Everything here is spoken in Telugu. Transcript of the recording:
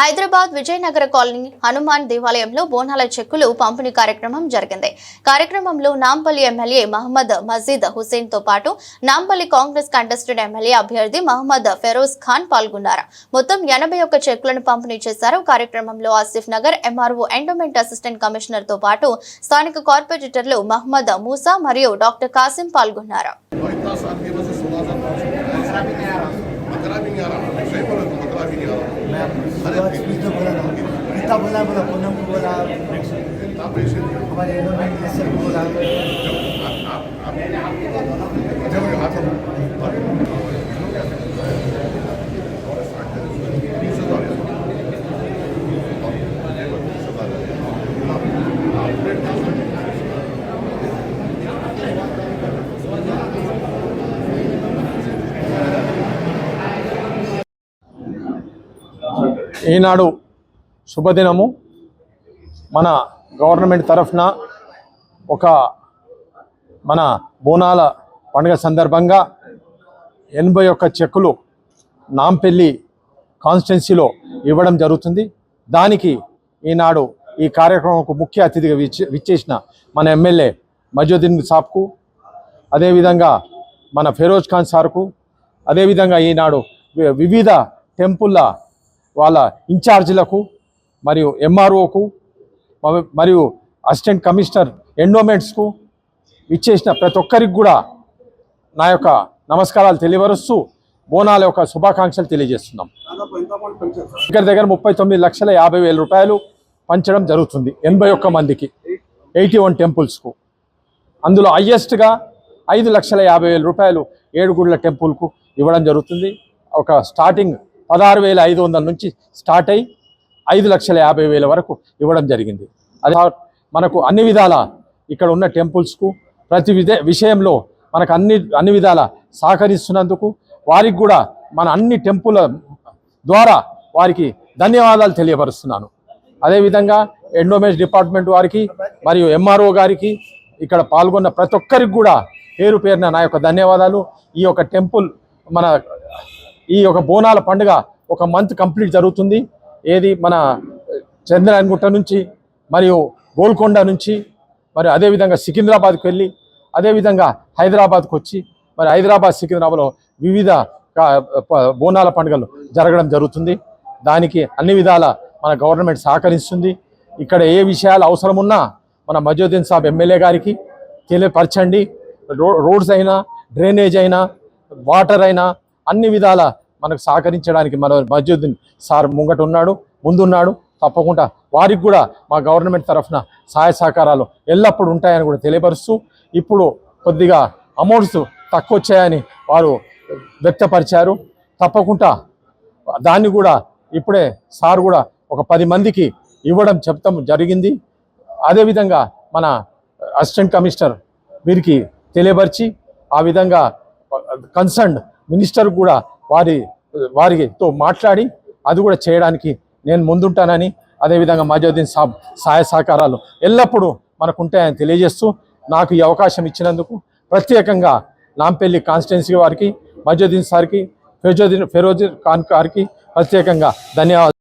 హైదరాబాద్ విజయనగర కాలనీ హనుమాన్ దేవాలయంలో బోనాల చెక్కులు పంపిణీ కార్యక్రమం జరిగింది. కార్యక్రమంలో నాంపల్లి ఎమ్మెల్యే మహమ్మద్ మజీద్ హుసేన్తో పాటు నాంపల్లి కాంగ్రెస్ కంటెస్టెడ్ ఎమ్మెల్యే అభ్యర్థి మహమ్మద్ ఫెరోజ్ ఖాన్ పాల్గొన్నారు. మొత్తం ఎనభై ఒక్క చెక్కులను పంపిణీ చేశారు. కార్యక్రమంలో Asif Nagar MRO endowment assistant కమిషనర్తో పాటు స్థానిక కార్పొరేటర్లు మహమ్మద్ మూసా మరియు డాక్టర్ కాసిం పాల్గొన్నారు. मैं शुरुआत बोला ना गीता बोला बोला पूनम को बोला हमारे एनवायरमेंट मिनिस्टर को बोला जब हाथ ఈనాడు శుభదినము. మన గవర్నమెంట్ తరఫున ఒక మన బోనాల పండుగ సందర్భంగా ఎనభై ఒక్క చెక్కులు నాంపెల్లి కాన్స్టిట్యున్సీలో ఇవ్వడం జరుగుతుంది. దానికి ఈనాడు ఈ కార్యక్రమంకు ముఖ్య అతిథిగా విచ్చేసిన మన ఎమ్మెల్యే మజుద్దీన్ సాబ్కు అదేవిధంగా మన ఫెరోజ్ ఖాన్ సార్కు అదేవిధంగా ఈనాడు వి- వివిధ టెంపుల్ల వాళ్ళ ఇన్ఛార్జీలకు మరియు ఎంఆర్ఓకు మరియు అసిస్టెంట్ కమిషనర్ ఎండోమెంట్స్కు ఇచ్చేసిన ప్రతి ఒక్కరికి కూడా నా యొక్క నమస్కారాలు తెలియపరుస్తూ బోనాల యొక్క శుభాకాంక్షలు తెలియజేస్తున్నాం. దగ్గర దగ్గర ముప్పై తొమ్మిది లక్షల యాభై వేల రూపాయలు పంచడం జరుగుతుంది ఎనభై ఒక్క మందికి ఎయిటీ వన్ టెంపుల్స్కు. అందులో హయ్యెస్ట్గా ఐదు లక్షల యాభై వేల రూపాయలు ఏడుగుళ్ళ టెంపుల్కు ఇవ్వడం జరుగుతుంది. ఒక స్టార్టింగ్ పదహారు వేల ఐదు వందల నుంచి స్టార్ట్ అయ్యి ఐదు లక్షల యాభై వేల వరకు ఇవ్వడం జరిగింది. అది మనకు అన్ని విధాల ఇక్కడ ఉన్న టెంపుల్స్కు ప్రతి విషయంలో మనకు అన్ని అన్ని విధాల సహకరిస్తున్నందుకు వారికి కూడా మన అన్ని టెంపుల్ ద్వారా వారికి ధన్యవాదాలు తెలియపరుస్తున్నాను. అదేవిధంగా ఎండోమేజ్ డిపార్ట్మెంట్ వారికి మరియు ఎంఆర్ఓ గారికి ఇక్కడ పాల్గొన్న ప్రతి ఒక్కరికి కూడా పేరు పేరున నా యొక్క ధన్యవాదాలు. ఈ యొక్క టెంపుల్ మన ఈ యొక్క బోనాల పండుగ ఒక మంత్ కంప్లీట్ జరుగుతుంది. ఏది మన చంద్రాయనగుట్ట నుంచి మరియు గోల్కొండ నుంచి మరి అదేవిధంగా సికింద్రాబాద్కు వెళ్ళి అదేవిధంగా హైదరాబాద్కు వచ్చి మరి హైదరాబాద్ సికింద్రాబాద్లో వివిధ బోనాల పండుగలు జరగడం జరుగుతుంది. దానికి అన్ని విధాల మన గవర్నమెంట్ సహకరిస్తుంది. ఇక్కడ ఏ విషయాలు అవసరం ఉన్నా మన మజుద్దీన్ సాబ్ ఎమ్మెల్యే గారికి తెలియపరచండి. రో రోడ్స్ అయినా డ్రైనేజ్ అయినా వాటర్ అయినా అన్ని విధాల మనకు సహకరించడానికి మన మజుద్దీన్ సార్ ముంగట ఉన్నాడు ముందున్నాడు. తప్పకుండా వారికి కూడా మా గవర్నమెంట్ తరఫున సహాయ సహకారాలు ఎల్లప్పుడూ ఉంటాయని కూడా తెలియపరుస్తూ ఇప్పుడు కొద్దిగా అమౌంట్స్ తక్కువ వచ్చాయని వారు వ్యక్తపరిచారు. తప్పకుండా దాన్ని కూడా ఇప్పుడే సార్ కూడా ఒక పది మందికి ఇవ్వడం చెప్తాం జరిగింది. అదేవిధంగా మన అసిస్టెంట్ కమిషనర్ వీరికి తెలియపరిచి ఆ విధంగా కన్సర్న్ మినిస్టర్ కూడా వారి వారితో మాట్లాడి అది కూడా చేయడానికి నేను ముందుంటానని అదేవిధంగా మజుద్దీన్ సాబ్ సహాయ సహకారాలు ఎల్లప్పుడూ మనకు ఉంటాయని తెలియజేస్తూ నాకు ఈ అవకాశం ఇచ్చినందుకు ప్రత్యేకంగా నాంపల్లి కాన్స్టిట్యున్సీ వారికి మజుద్దీన్ సార్కి ఫెరోజుద్దీన్ ఫెరోజ్ ఖాన్ గారికి ప్రత్యేకంగా ధన్యవాదాలు.